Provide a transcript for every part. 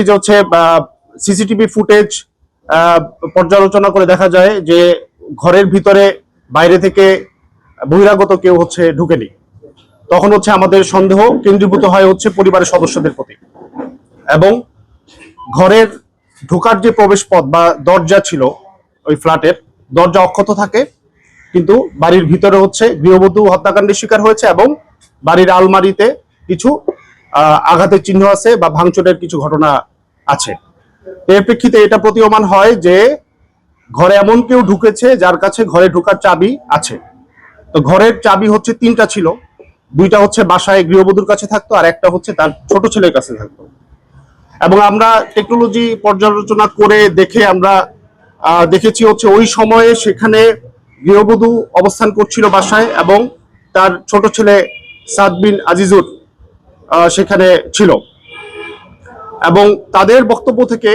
দেখি যে হচ্ছে সিসিটিভি ফুটেজ পর্যালোচনা করে দেখা যায় যে ঘরের ভিতরে বাইরে থেকে বহিরাগত কেউ হচ্ছে ঢুকেনি। তখন হচ্ছে আমাদের সন্দেহ কেন্দ্রীভূত হয় হচ্ছে পরিবারের সদস্যদের প্রতি। এবং ঘরের ঢোকার যে প্রবেশ পথ বা দরজা ছিল ওই ফ্ল্যাটের, দরজা অক্ষত থাকে, কিন্তু বাড়ির ভিতরে হচ্ছে গৃহবধূ হত্যাকাণ্ডের শিকার হয়েছে এবং বাড়ির আলমারিতে কিছু আঘাতের চিহ্ন আছে বা ভাঙচুরের কিছু ঘটনা আছে। এর প্রেক্ষিতে এটা প্রতীয়মান হয় যে ঘরে এমন কেউ ঢুকেছে যার কাছে ঘরে ঢোকার চাবি আছে। তো ঘরের চাবি হচ্ছে তিনটা ছিল। দুইটা হচ্ছে বাসায় গৃহবধূর কাছে থাকতো আর একটা হচ্ছে তার ছোট ছেলের কাছে থাকতো। এবং আমরা টেকনোলজি পর্যালোচনা করে দেখে আমরা দেখেছি হচ্ছে ওই সময়ে সেখানে গৃহবধূ অবস্থান করছিল বাসায় এবং তার ছোট ছেলে সাদবিন আজিজুর সেখানে ছিল। এবং তাদের বক্তব্য থেকে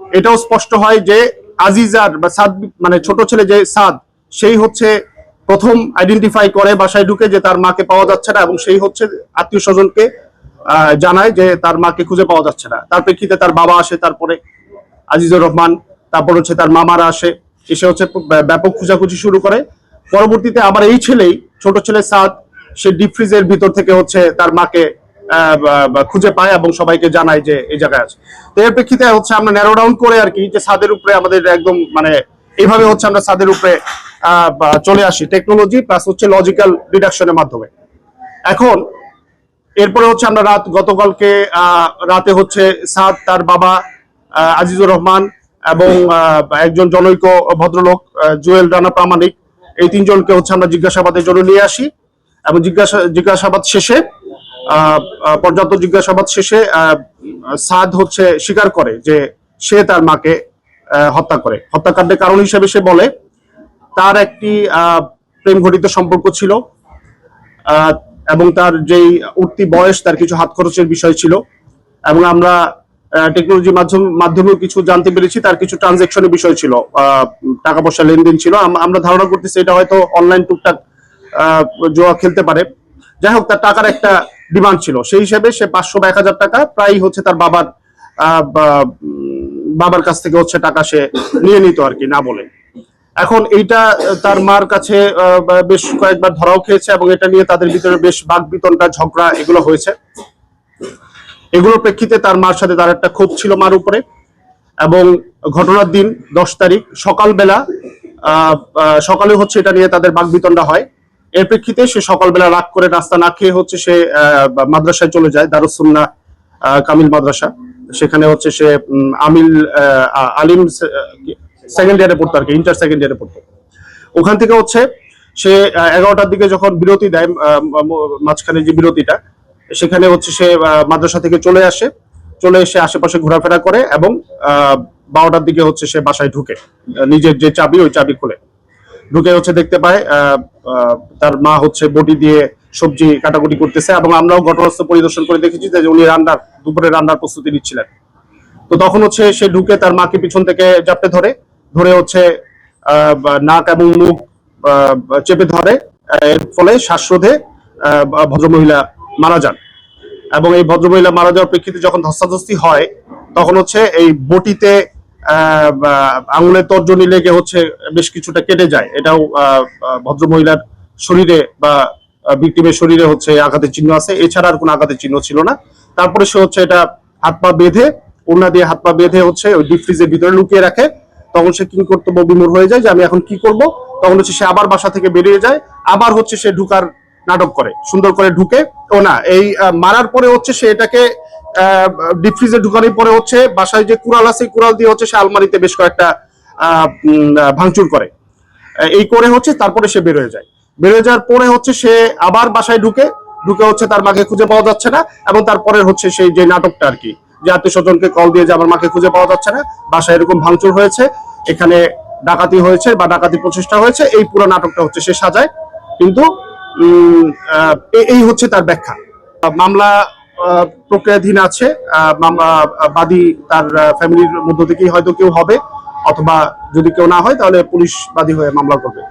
এটাও স্পষ্ট হয় যে আজিজার বা সাদ মানে ছোট ছেলে যে সাদ, সেই হচ্ছে প্রথম আইডেন্টিফাই করে বাসায় ঢুকে যে তার মাকে পাওয়া যাচ্ছে না এবং সেই হচ্ছে আত্মীয় স্বজনকে জানায় যে তার মাকে খুঁজে পাওয়া যাচ্ছে না। তার প্রেক্ষিতে তার বাবা আসে, তারপরে আজিজুর রহমান, তারপর হচ্ছে তার মামারা আসে, এসে হচ্ছে ব্য- ব্যাপক খোঁজাখুঁজি শুরু করে। পরবর্তীতে আবার এই ছেলেই, ছোট ছেলে সাদ, সে ডিপ ফ্রিজের ভিতর থেকে হচ্ছে তার মাকে খুঁজে পায় এবং সবাইকে জানায় যে এই জায়গায় আছে। তো এর প্রেক্ষিতে হচ্ছে আমরা ন্যারো ডাউন করে আর কি যে সাদের উপরে আমাদের একদম মানে এইভাবে হচ্ছে আমরা সাদের উপরে চলে আসি টেকনোলজি প্লাস হচ্ছে লজিক্যাল ডিডাকশনের মাধ্যমে। এখন এরপরে হচ্ছে আমরা রাত, গতকালকে রাতে হচ্ছে সাদ, তার বাবা আজিজুর রহমান এবং একজন জনৈক ভদ্রলোক জুয়েল রানা প্রামাণিক, এই তিনজনকে হচ্ছে আমরা জিজ্ঞাসাবাদের জন্য নিয়ে আসি এবং জিজ্ঞাসা, জিজ্ঞাসাবাদ শেষে পর্যাপ্ত জিজ্ঞাসাবাদ শেষে সাদ হচ্ছে স্বীকার করে যে সে তার মাকে হত্যা করে। হত্যাকাণ্ডের কারণ হিসেবে সে বলে, তার একটি প্রেম ঘটিত সম্পর্ক ছিল এবং তার যেই উঠতি বয়স, তার কিছু হাত খরচের বিষয় ছিল, এবং আমরা টেকনোলজি মাধ্যম কিছু জানতে পেরেছি, তার কিছু ট্রানজেকশনের বিষয় ছিল টাকা পয়সা লেনদেন ছিল। আমরা ধারণা করতেছি এটা হয়তো অনলাইন টুকটাক জুয়া খেলতে পারে। যাই হোক, তার টাকার একটা ডিমান্ড ছিল। সেই হিসেবে সে পাঁচশো বা এক হাজার টাকা প্রায় হচ্ছে তার বাবার বাবার কাছ থেকে হচ্ছে টাকা সে নিয়ে নিত আর কি, না বলে। এখন এইটা তার মার কাছে বেশ কয়েকবার ধরাও খেয়েছে এবং এটা নিয়ে তাদের ভিতরে বেশ বাক বিতনটা ঝগড়া এগুলো হয়েছে। এগুলোর প্রেক্ষিতে তার মার সাথে তার একটা ক্ষোভ ছিল মার উপরে এবং ঘটনার দিন, দশ তারিখ, সকালবেলা সকালে হচ্ছে এটা নিয়ে তাদের বাকবিতণ্ডা হয়। এর প্রেক্ষিতে সে সকালবেলা রাগ করে নাস্তা না খেয়ে হচ্ছে সে মাদ্রাসায় চলে যায় দারুসুন্না কামিল মাদ্রাসা। সেখানে হচ্ছে সে আমিল আলিম সেকেন্ড ইয়ারে পড়তো আর কি ইন্টার সেকেন্ড ইয়ারে পড়তো। ওখান থেকে হচ্ছে সে এগারোটার দিকে যখন বিরতি দেয় মাঝখানে যে বিরতিটা, সেখানে হচ্ছে সে মাদ্রাসা থেকে চলে আসে। চলে এসে আশেপাশে ঘোরাফেরা করে এবং বারোটার দিকে হচ্ছে সে বাসায় ঢুকে নিজের যে চাবি, ওই চাবি খুলে। ঢুকে হচ্ছে দেখতে পায় তার মা হচ্ছে বটি দিয়ে সবজি কাটাকুটি করতেছে এবং আমরাও ঘটনাস্থল পরিদর্শন করে দেখেছি যে উনি রান্নার, দুপুরে রান্নার প্রস্তুতি নিচ্ছিলেন। তো তখন হচ্ছে সে ঢুকে তার মাকে পিছন থেকে জাপটে ধরে ধরে হচ্ছে নাক এবং মুখ চেপে ধরে এর ফলে শ্বাসরোধে ভদ্রমহিলা মারা যান। এবং এই ভদ্রমহিলা মারা যাওয়ার প্রেক্ষিতে যখন ধস্তাধস্তি হয়, তখন হচ্ছে এই বটিতে আঙুলের তর্জনী লেগে হচ্ছে বেশ কিছুটা কেটে যায়। এটাও আহ, ভদ্রমহিলার শরীরে বা ভিক্টিমের শরীরে হচ্ছে আঘাতের চিহ্ন আছে। এছাড়া আর কোনো আঘাতের চিহ্ন ছিল না। তারপরে সে হচ্ছে এটা হাত পা বেঁধে ওড়না দিয়ে হাত পা বেঁধে হচ্ছে ওই ডিপ ফ্রিজের ভিতরে লুকিয়ে রাখে। তখন সে কি কর্তব্য বিমূর হয়ে যায় যে আমি এখন কি করব? তখন হচ্ছে সে আবার বাসা থেকে বেরিয়ে যায়। আবার হচ্ছে সে ঢুকার নাটক করে। সুন্দর করে ঢুকে। ও না এই মারার পরে হচ্ছে সে এটাকে ডিপ ফ্রিজে ঢুকানোর পরে হচ্ছে বাসায় যে কুড়াল আছে কুড়াল দিয়ে হচ্ছে সে আলমারিতে বেশ কয়েকটা ভাঙচুর করে। এই করে হচ্ছে তারপরে সে বের হয়ে যায়। বের হয়ে যাওয়ার পরে হচ্ছে সে আবার বাসায় ঢুকে ঢুকে হচ্ছে তার মাকে খুঁজে পাওয়া যাচ্ছে না এবং তারপরে হচ্ছে সেই যে নাটকটা আর কি, যে আত্মীয় স্বজনকে কল দিয়ে যে আমার মাকে খুঁজে পাওয়া যাচ্ছে না, বাসায় এরকম ভাঙচুর হয়েছে, এখানে ডাকাতি হয়েছে বা ডাকাতি প্রচেষ্টা হয়েছে, এই পুরো নাটকটা হচ্ছে সে সাজায়। কিন্তু এই হচ্ছে তার ব্যাখ্যা। মামলা প্রক্রিয়াধীন আছে। বাদী তার ফ্যামিলির মধ্য থেকেই হয়তো কেউ হবে, অথবা যদি কেউ না হয়, তাহলে পুলিশ বাদী হয়ে মামলা করবে।